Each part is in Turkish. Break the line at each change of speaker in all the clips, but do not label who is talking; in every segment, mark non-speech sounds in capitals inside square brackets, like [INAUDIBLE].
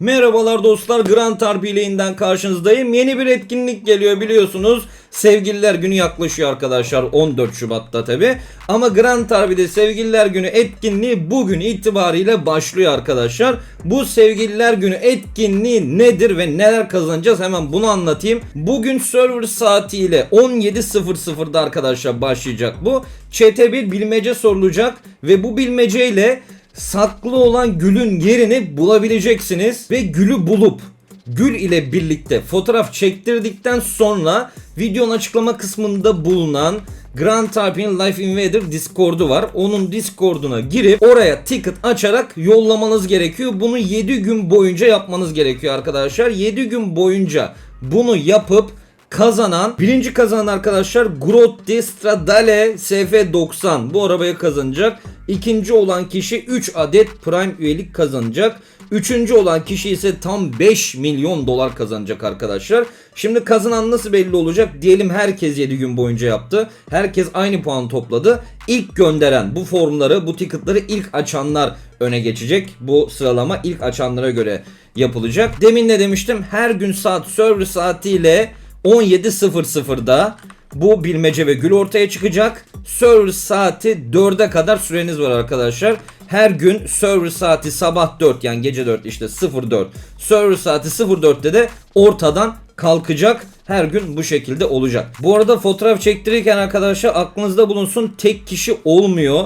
Merhabalar dostlar Grand Harp ileğinden karşınızdayım. Yeni bir etkinlik geliyor biliyorsunuz. Sevgililer günü yaklaşıyor arkadaşlar 14 Şubat'ta tabi. Ama Grand Harp'de Sevgililer günü etkinliği bugün itibariyle başlıyor arkadaşlar. Bu Sevgililer günü etkinliği nedir ve neler kazanacağız hemen bunu anlatayım. Bugün server saatiyle 17.00'da arkadaşlar başlayacak bu. Çete bir bilmece sorulacak ve bu bilmeceyle saklı olan gülün yerini bulabileceksiniz ve gülü bulup gül ile birlikte fotoğraf çektirdikten sonra videonun açıklama kısmında bulunan Grand Tarpin Life Invader Discord'u var. Onun Discord'una girip oraya ticket açarak yollamanız gerekiyor. Bunu 7 gün boyunca yapmanız gerekiyor arkadaşlar. 7 gün boyunca bunu yapıp kazanan birinci kazanan arkadaşlar Grotti Stradale SF90 bu arabayı kazanacak. İkinci olan kişi 3 adet Prime üyelik kazanacak. Üçüncü olan kişi ise tam 5 milyon dolar kazanacak arkadaşlar. Şimdi kazanan nasıl belli olacak? Diyelim herkes 7 gün boyunca yaptı. Herkes aynı puan topladı. İlk gönderen bu formları, bu ticketları ilk açanlar öne geçecek. Bu sıralama ilk açanlara göre yapılacak. Demin ne demiştim? Her gün saat server saatiyle 17.00'da bu bilmece ve gül ortaya çıkacak. Server saati 4'e kadar süreniz var arkadaşlar. Her gün server saati sabah 4 yani gece 4 işte 04. Server saati 04'te de ortadan kalkacak. Her gün bu şekilde olacak. Bu arada fotoğraf çektirirken arkadaşlar aklınızda bulunsun tek kişi olmuyor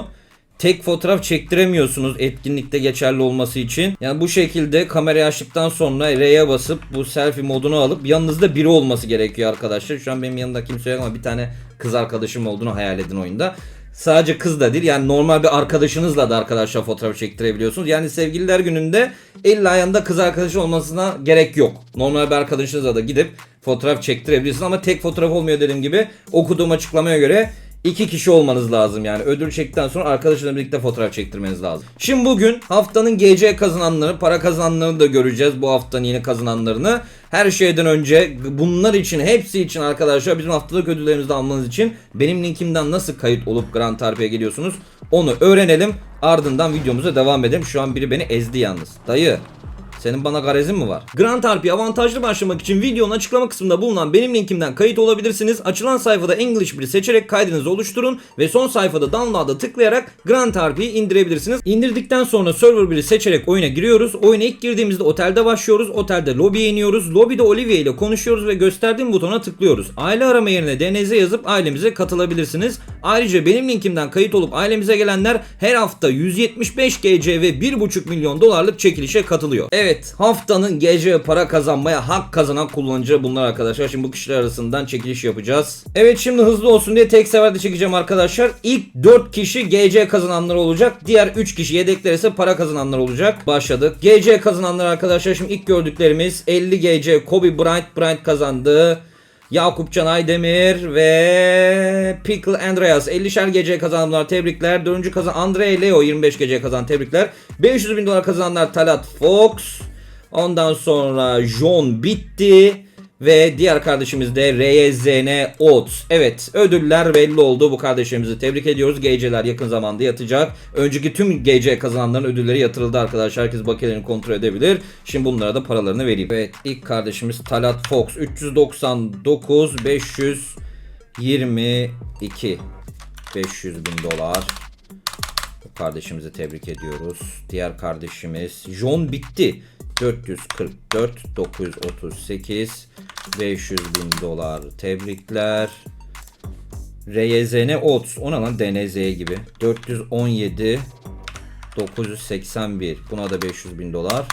tek fotoğraf çektiremiyorsunuz etkinlikte geçerli olması için. Yani bu şekilde kamerayı açtıktan sonra R'ye basıp bu selfie modunu alıp yanınızda biri olması gerekiyor arkadaşlar. Şu an benim yanımda kimse yok ama bir tane kız arkadaşım olduğunu hayal edin oyunda. Sadece kız da değil yani normal bir arkadaşınızla da arkadaşlar fotoğraf çektirebiliyorsunuz. Yani sevgililer gününde illa yanında kız arkadaşı olmasına gerek yok. Normal bir arkadaşınızla da gidip fotoğraf çektirebilirsiniz ama tek fotoğraf olmuyor dediğim gibi okuduğum açıklamaya göre İki kişi olmanız lazım yani. Ödül çektikten sonra arkadaşlarla birlikte fotoğraf çektirmeniz lazım. Şimdi bugün haftanın GC kazananları, para kazananlarını da göreceğiz. Bu haftanın yeni kazananlarını. Her şeyden önce bunlar için, hepsi için arkadaşlar bizim haftalık ödüllerimizi almanız için benim linkimden nasıl kayıt olup Grand Tarpe'ye geliyorsunuz onu öğrenelim. Ardından videomuza devam edelim. Şu an biri beni ezdi yalnız. Dayı senin bana garezin mi var? Grand Harpy'e avantajlı başlamak için videonun açıklama kısmında bulunan benim linkimden kayıt olabilirsiniz. Açılan sayfada English 1'i seçerek kaydınızı oluşturun ve son sayfada download'a tıklayarak Grand Harpy'yi indirebilirsiniz. İndirdikten sonra server 1'i seçerek oyuna giriyoruz. Oyuna ilk girdiğimizde otelde başlıyoruz. Otelde lobiye iniyoruz. Lobide Olivia ile konuşuyoruz ve gösterdiğim butona tıklıyoruz. Aile arama yerine DNZ yazıp ailemize katılabilirsiniz. Ayrıca benim linkimden kayıt olup ailemize gelenler her hafta 175 GC ve 1,5 milyon dolarlık çekilişe katılıyor. Evet haftanın gece para kazanmaya hak kazanan kullanıcı bunlar arkadaşlar. Şimdi bu kişiler arasından çekiliş yapacağız. Evet şimdi hızlı olsun diye tek seferde çekeceğim arkadaşlar. İlk 4 kişi GC kazananlar olacak. Diğer 3 kişi yedekler ise para kazananlar olacak. Başladık. GC kazananlar arkadaşlar şimdi ilk gördüklerimiz 50 GC Kobe Bryant Bryant kazandı. Yakupcan Aydemir ve Pickle Andreas 50'şer gece kazananlar tebrikler. Dördüncü kazan Andre Leo 25 gece kazan tebrikler. 500 bin dolar kazananlar Talat Fox. Ondan sonra John bitti. Ve diğer kardeşimiz de RYZN Oats. Evet ödüller belli oldu. Bu kardeşimizi tebrik ediyoruz. GC'ler yakın zamanda yatacak. Önceki tüm GC kazananların ödülleri yatırıldı arkadaşlar. Herkes bakiyelerini kontrol edebilir. Şimdi bunlara da paralarını vereyim. Evet ilk kardeşimiz Talat Fox. 399 522 500 bin dolar. Bu kardeşimizi tebrik ediyoruz. Diğer kardeşimiz John bitti. 444 938 500 bin dolar. Tebrikler. RYZN Oats o ne lan? DNZ gibi. 417 981 buna da 500 bin dolar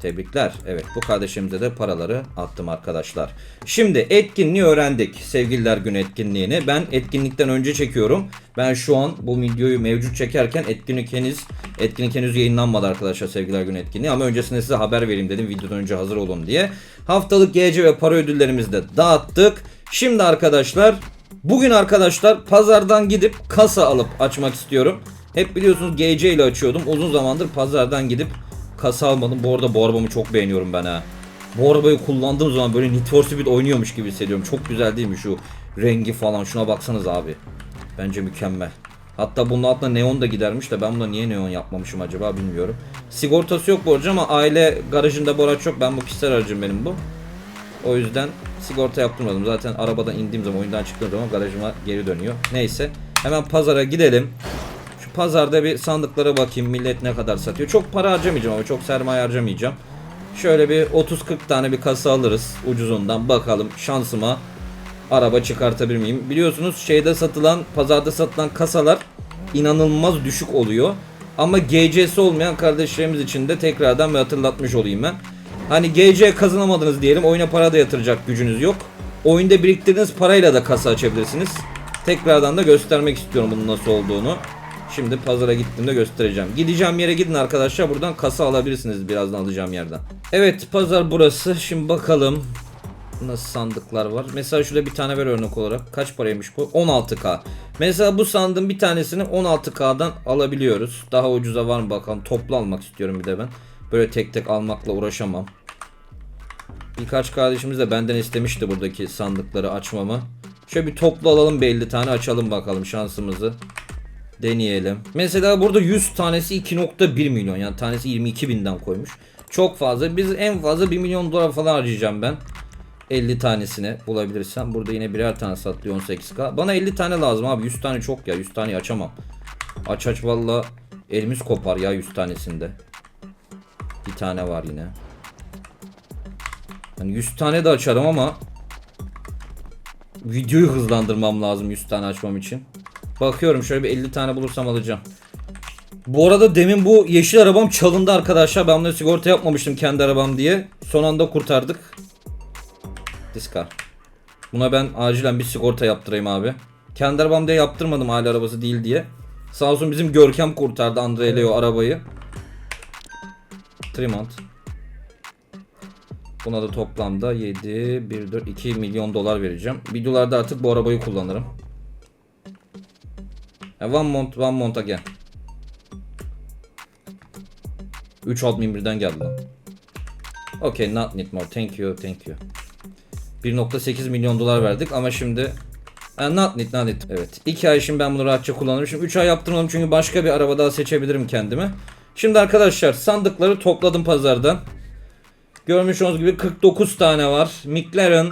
Tebrikler. Evet bu kardeşimize de paraları attım arkadaşlar. Şimdi etkinliği öğrendik. Sevgililer günü etkinliğini. Ben etkinlikten önce çekiyorum. Ben şu an bu videoyu mevcut çekerken etkinlik henüz etkinlik henüz yayınlanmadı arkadaşlar sevgililer günü etkinliği. Ama öncesinde size haber vereyim dedim videodan önce hazır olun diye. Haftalık GC ve para ödüllerimizi de dağıttık. Şimdi arkadaşlar bugün arkadaşlar pazardan gidip kasa alıp açmak istiyorum. Hep biliyorsunuz GC ile açıyordum. Uzun zamandır pazardan gidip kasa almadım. Bu arada bu arabamı çok beğeniyorum ben ha. Bu arabayı kullandığım zaman böyle Need for Speed oynuyormuş gibi hissediyorum. Çok güzel değil mi şu rengi falan. Şuna baksanız abi. Bence mükemmel. Hatta bunun altına neon da gidermiş de ben buna niye neon yapmamışım acaba bilmiyorum. Sigortası yok bu aracın ama aile garajında bu araç yok. Ben bu kişisel aracım benim bu. O yüzden sigorta yaptırmadım. Zaten arabadan indiğim zaman oyundan çıktığım zaman garajıma geri dönüyor. Neyse hemen pazara gidelim. Pazarda bir sandıklara bakayım millet ne kadar satıyor. Çok para harcamayacağım ama çok sermaye harcamayacağım. Şöyle bir 30-40 tane bir kasa alırız ucuzundan bakalım şansıma araba çıkartabilir miyim? Biliyorsunuz şeyde satılan pazarda satılan kasalar inanılmaz düşük oluyor. Ama GC'si olmayan kardeşlerimiz için de tekrardan bir hatırlatmış olayım ben. Hani GC kazanamadınız diyelim oyuna para da yatıracak gücünüz yok. Oyunda biriktirdiğiniz parayla da kasa açabilirsiniz. Tekrardan da göstermek istiyorum bunun nasıl olduğunu. Şimdi pazara gittiğimde göstereceğim. Gideceğim yere gidin arkadaşlar. Buradan kasa alabilirsiniz birazdan alacağım yerden. Evet pazar burası. Şimdi bakalım nasıl sandıklar var. Mesela şurada bir tane ver örnek olarak. Kaç paraymış bu? 16k. Mesela bu sandığın bir tanesini 16k'dan alabiliyoruz. Daha ucuza var mı bakalım. Toplu almak istiyorum bir de ben. Böyle tek tek almakla uğraşamam. Birkaç kardeşimiz de benden istemişti buradaki sandıkları açmamı. Şöyle bir toplu alalım bir 50 tane açalım bakalım şansımızı. Deneyelim. Mesela burada 100 tanesi 2.1 milyon yani tanesi 22 binden koymuş. Çok fazla. Biz en fazla 1 milyon dolar falan harcayacağım ben. 50 tanesini bulabilirsem. Burada yine birer tane satlıyor 18k. Bana 50 tane lazım abi. 100 tane çok ya. 100 tane açamam. Aç aç valla elimiz kopar ya 100 tanesinde. Bir tane var yine. Hani 100 tane de açarım ama videoyu hızlandırmam lazım 100 tane açmam için. Bakıyorum şöyle bir 50 tane bulursam alacağım. Bu arada demin bu yeşil arabam çalındı arkadaşlar. Ben bunu sigorta yapmamıştım kendi arabam diye. Son anda kurtardık. Diskar. Buna ben acilen bir sigorta yaptırayım abi. Kendi arabam diye yaptırmadım aile arabası değil diye. Sağ olsun bizim Görkem kurtardı Andre Leo arabayı. Tremont. Buna da toplamda 7, 1, 4, 2 milyon dolar vereceğim. Videolarda artık bu arabayı kullanırım. One mont, one mont again. 3 alt birden geldi lan. Okay, not need more. Thank you, thank you. 1.8 milyon dolar verdik ama şimdi Ha, not need, not need. Evet. 2 ay şimdi ben bunu rahatça kullanırım. Şimdi 3 ay yaptırmadım çünkü başka bir araba daha seçebilirim kendime. Şimdi arkadaşlar sandıkları topladım pazardan. Görmüş olduğunuz gibi 49 tane var. McLaren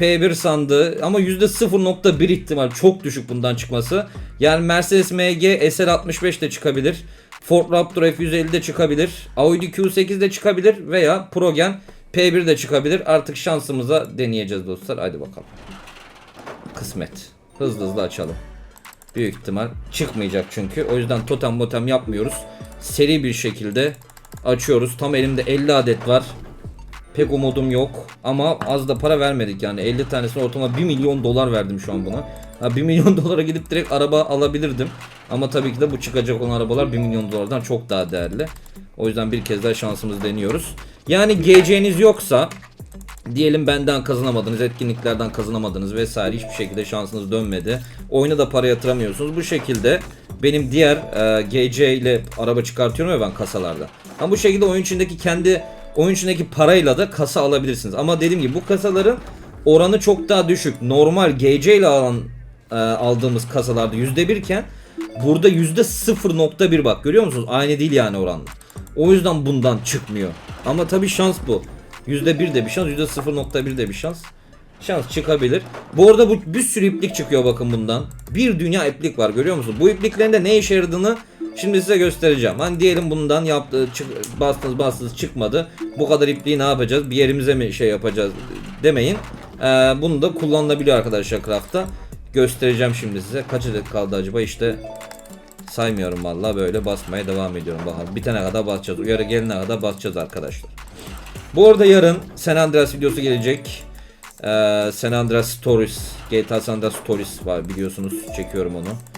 P1 sandığı ama %0.1 ihtimal çok düşük bundan çıkması. Yani Mercedes MG SL65 de çıkabilir. Ford Raptor F150 de çıkabilir. Audi Q8 de çıkabilir veya Progen P1 de çıkabilir. Artık şansımıza deneyeceğiz dostlar. Haydi bakalım. Kısmet. Hızlı hızlı açalım. Büyük ihtimal çıkmayacak çünkü. O yüzden totem motem yapmıyoruz. Seri bir şekilde açıyoruz. Tam elimde 50 adet var. Pek umudum yok ama az da para vermedik yani 50 tanesine ortalama 1 milyon dolar verdim şu an buna. Ha, 1 milyon [LAUGHS] dolara gidip direkt araba alabilirdim. Ama tabii ki de bu çıkacak olan arabalar 1 milyon dolardan çok daha değerli. O yüzden bir kez daha şansımızı deniyoruz. Yani GC'niz yoksa Diyelim benden kazanamadınız, etkinliklerden kazanamadınız vesaire hiçbir şekilde şansınız dönmedi. Oyuna da para yatıramıyorsunuz. Bu şekilde benim diğer e, GC ile araba çıkartıyorum ya ben kasalarda. Ama bu şekilde oyun içindeki kendi oyun içindeki parayla da kasa alabilirsiniz. Ama dediğim gibi bu kasaların oranı çok daha düşük. Normal GC ile alan e, aldığımız kasalarda %1 iken burada %0.1 bak görüyor musunuz? Aynı değil yani oranla. O yüzden bundan çıkmıyor. Ama tabii şans bu. %1 de bir şans, %0.1 de bir şans. Şans çıkabilir. Bu arada bu bir sürü iplik çıkıyor bakın bundan. Bir dünya iplik var görüyor musun? Bu ipliklerin de ne işe yaradığını şimdi size göstereceğim. Hani diyelim bundan yaptı, çık, bastınız bastınız çıkmadı. Bu kadar ipliği ne yapacağız? Bir yerimize mi şey yapacağız demeyin. Ee, bunu da kullanılabiliyor arkadaşlar craft'ta. Göstereceğim şimdi size. Kaç adet kaldı acaba? İşte saymıyorum vallahi böyle basmaya devam ediyorum. Bakalım bitene kadar basacağız. Uyarı gelene kadar basacağız arkadaşlar. Bu arada yarın San Andreas videosu gelecek. Ee, San Andreas Stories, GTA San Andreas Stories var biliyorsunuz. Çekiyorum onu.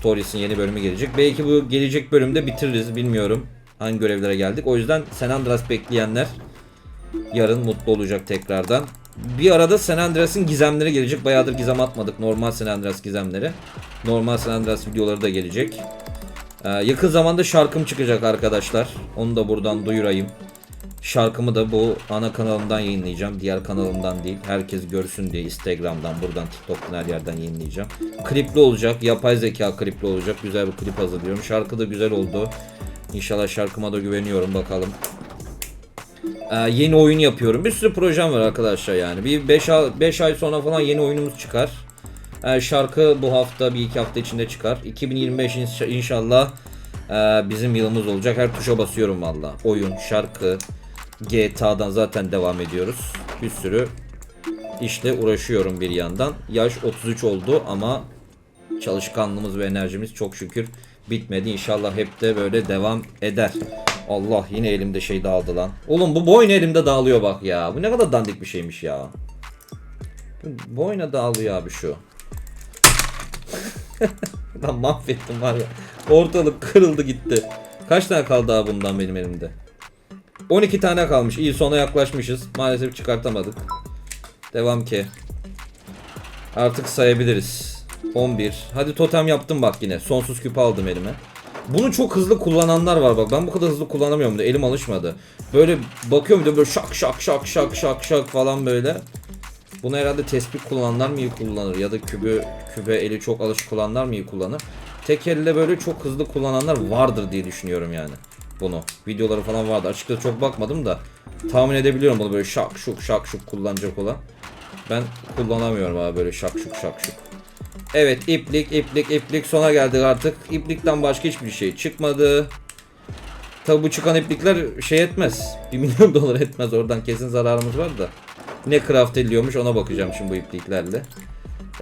Stories'in yeni bölümü gelecek. Belki bu gelecek bölümde bitiririz bilmiyorum. Hangi görevlere geldik. O yüzden San Andreas bekleyenler yarın mutlu olacak tekrardan. Bir arada San Andreas'ın gizemleri gelecek. Bayağıdır gizem atmadık. Normal San Andreas gizemleri. Normal San Andreas videoları da gelecek. Ee, yakın zamanda şarkım çıkacak arkadaşlar. Onu da buradan duyurayım. Şarkımı da bu ana kanalımdan yayınlayacağım. Diğer kanalımdan değil. Herkes görsün diye Instagram'dan, buradan, TikTok'tan her yerden yayınlayacağım. Klipli olacak. Yapay zeka klipli olacak. Güzel bir klip hazırlıyorum. Şarkı da güzel oldu. İnşallah şarkıma da güveniyorum bakalım. Ee, yeni oyun yapıyorum. Bir sürü projem var arkadaşlar yani. Bir 5 ay, 5 ay sonra falan yeni oyunumuz çıkar. Ee, şarkı bu hafta bir iki hafta içinde çıkar. 2025 inşa- inşallah ee, bizim yılımız olacak. Her tuşa basıyorum valla. Oyun, şarkı, GTA'dan zaten devam ediyoruz. Bir sürü işle uğraşıyorum bir yandan. Yaş 33 oldu ama çalışkanlığımız ve enerjimiz çok şükür bitmedi. İnşallah hep de böyle devam eder. Allah yine elimde şey dağıldı lan. Oğlum bu boyun elimde dağılıyor bak ya. Bu ne kadar dandik bir şeymiş ya. Bu Boyuna dağılıyor abi şu. [LAUGHS] lan mahvettim var ya. Ortalık kırıldı gitti. Kaç tane kaldı abi bundan benim elimde? 12 tane kalmış. İyi sona yaklaşmışız. Maalesef çıkartamadık. Devam ki. Artık sayabiliriz. 11. Hadi totem yaptım bak yine. Sonsuz küp aldım elime. Bunu çok hızlı kullananlar var bak. Ben bu kadar hızlı kullanamıyorum da elim alışmadı. Böyle bakıyorum bir böyle şak şak şak şak şak şak falan böyle. Bunu herhalde tespih kullananlar mı iyi kullanır ya da kübü kübe eli çok alışık olanlar mı iyi kullanır? Tek elle böyle çok hızlı kullananlar vardır diye düşünüyorum yani. Bunu. Videoları falan vardı. Açıkçası çok bakmadım da tahmin edebiliyorum bunu böyle şak şuk şak şuk kullanacak olan. Ben kullanamıyorum abi böyle şak şuk şak şuk. Evet iplik iplik iplik sona geldik artık. İplikten başka hiçbir şey çıkmadı. Tabi bu çıkan iplikler şey etmez. 1 milyon [LAUGHS] dolar etmez oradan kesin zararımız var da. Ne craft ediliyormuş ona bakacağım şimdi bu ipliklerle.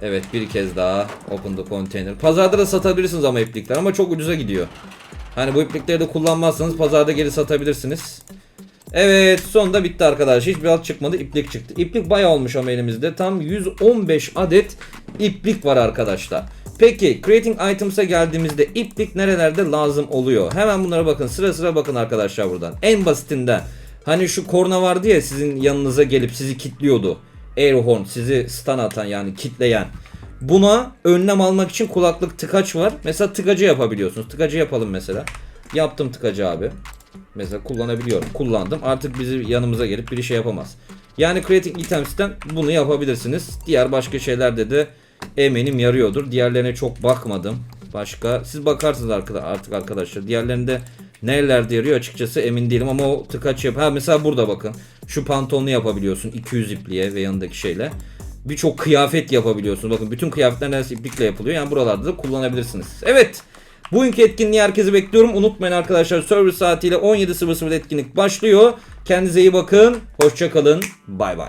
Evet bir kez daha open the container. Pazarda da satabilirsiniz ama iplikler ama çok ucuza gidiyor. Hani bu iplikleri de kullanmazsanız pazarda geri satabilirsiniz. Evet sonunda bitti arkadaş. Hiçbir alt çıkmadı. iplik çıktı. İplik bayağı olmuş ama elimizde. Tam 115 adet iplik var arkadaşlar. Peki creating items'a geldiğimizde iplik nerelerde lazım oluyor? Hemen bunlara bakın. Sıra sıra bakın arkadaşlar buradan. En basitinden hani şu korna vardı ya sizin yanınıza gelip sizi kitliyordu. Air horn sizi stun atan yani kitleyen. Buna önlem almak için kulaklık tıkaç var. Mesela tıkacı yapabiliyorsunuz. Tıkacı yapalım mesela. Yaptım tıkacı abi. Mesela kullanabiliyorum. Kullandım. Artık bizi yanımıza gelip bir şey yapamaz. Yani Creating Items'ten bunu yapabilirsiniz. Diğer başka şeylerde de eminim yarıyordur. Diğerlerine çok bakmadım. Başka siz bakarsınız artık arkadaşlar. Diğerlerinde nerelerde yarıyor açıkçası emin değilim ama o tıkaç yap. Ha mesela burada bakın. Şu pantolonu yapabiliyorsun 200 ipliğe ve yanındaki şeyle. Birçok kıyafet yapabiliyorsun. Bakın bütün kıyafetler neredeyse iplikle yapılıyor. Yani buralarda da kullanabilirsiniz. Evet. Bugünkü etkinliği herkese bekliyorum. Unutmayın arkadaşlar server saatiyle 17.00'da etkinlik başlıyor. Kendinize iyi bakın. Hoşçakalın. Bay bay.